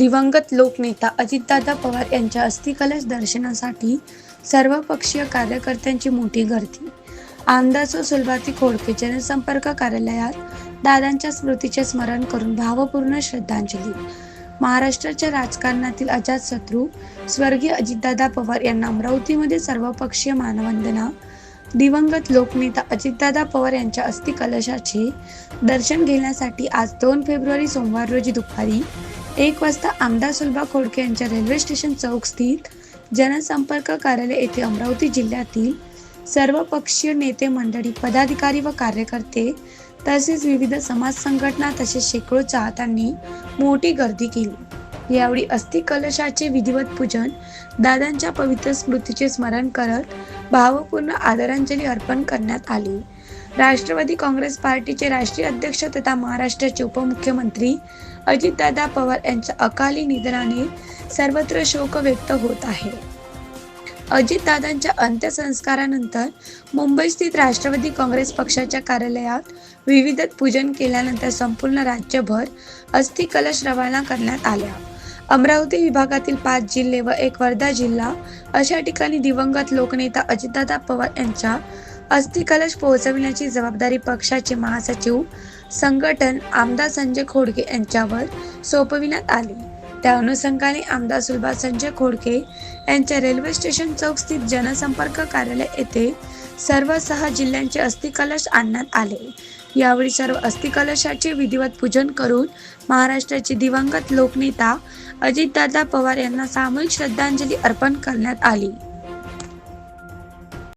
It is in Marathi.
दिवंगत लोकनेता अजितदादा पवार यांच्या अस्थिकलश दर्शनासाठी सर्वपक्षीय कार्यकर्त्यांची मोठी गर्दी. आमदार सुलभाती खोडके जनसंपर्क कार्यालयात दादांच्या स्मृतीचे स्मरण करून भावपूर्ण श्रद्धांजली. महाराष्ट्राच्या राजकारणातील अजातशत्रू स्वर्गीय अजितदादा पवार यांना अमरावतीमध्ये सर्वपक्षीय मानवंदना दिवंगत लोकनेता अजितदादा पवार यांच्या अस्थिकलशाचे दर्शन घेण्यासाठी आज दोन फेब्रुवारी सोमवार रोजी दुपारी एक वाजता आमदार सुलभा खोडके यांच्या रेल्वे स्टेशन चौक स्थित जनसंपर्क कार्यालय येथे अमरावती जिल्ह्यातील सर्वपक्षीय नेते मंडळी पदाधिकारी व कार्यकर्ते तसेच विविध समाज संघटना तसेच शेकडो चाहत्यांनी मोठी गर्दी केली. यावेळी अस्थि कलशाचे विधिवत पूजन दादांच्या पवित्र स्मृतीचे स्मरण करत भावपूर्ण आदरांजली अर्पण करण्यात आली. राष्ट्रवादी काँग्रेस पार्टीचे राष्ट्रीय अध्यक्ष तथा महाराष्ट्राचे उपमुख्यमंत्री अजितदादा पवार यांच्या अकाली निधनाने सर्वत्र शोक व्यक्त होत आहे. अजितदादांच्या अंत्यसंस्कारानंतर मुंबई स्थित राष्ट्रवादी काँग्रेस पक्षाच्या कार्यालयात विविध पूजन केल्यानंतर संपूर्ण राज्यभर अस्थि कलश रवाना करण्यात आल्या. अमरावती विभागातील पाच जिल्हे व एक वर्धा जिल्हा अशा ठिकाणी दिवंगत लोकनेता अजितदादा पवार यांच्या अस्थिकलश पोहोचविण्याची जबाबदारी पक्षाचे महासचिव संघटन आमदार संजय खोडके यांच्यावर सोपविण्यात आली. त्या अनुषंगाने आमदार सुलभा संजय खोडके यांच्या रेल्वे स्टेशन चौक स्थित जनसंपर्क कार्यालय येथे सर्व सहा जिल्ह्यांचे अस्थिकलश आणण्यात आले. यावेळी सर्व अस्थिकलशाचे विधिवत पूजन करून महाराष्ट्राचे दिवंगत लोकनेता अजितदादा पवार यांना सामूहिक श्रद्धांजली अर्पण करण्यात आली.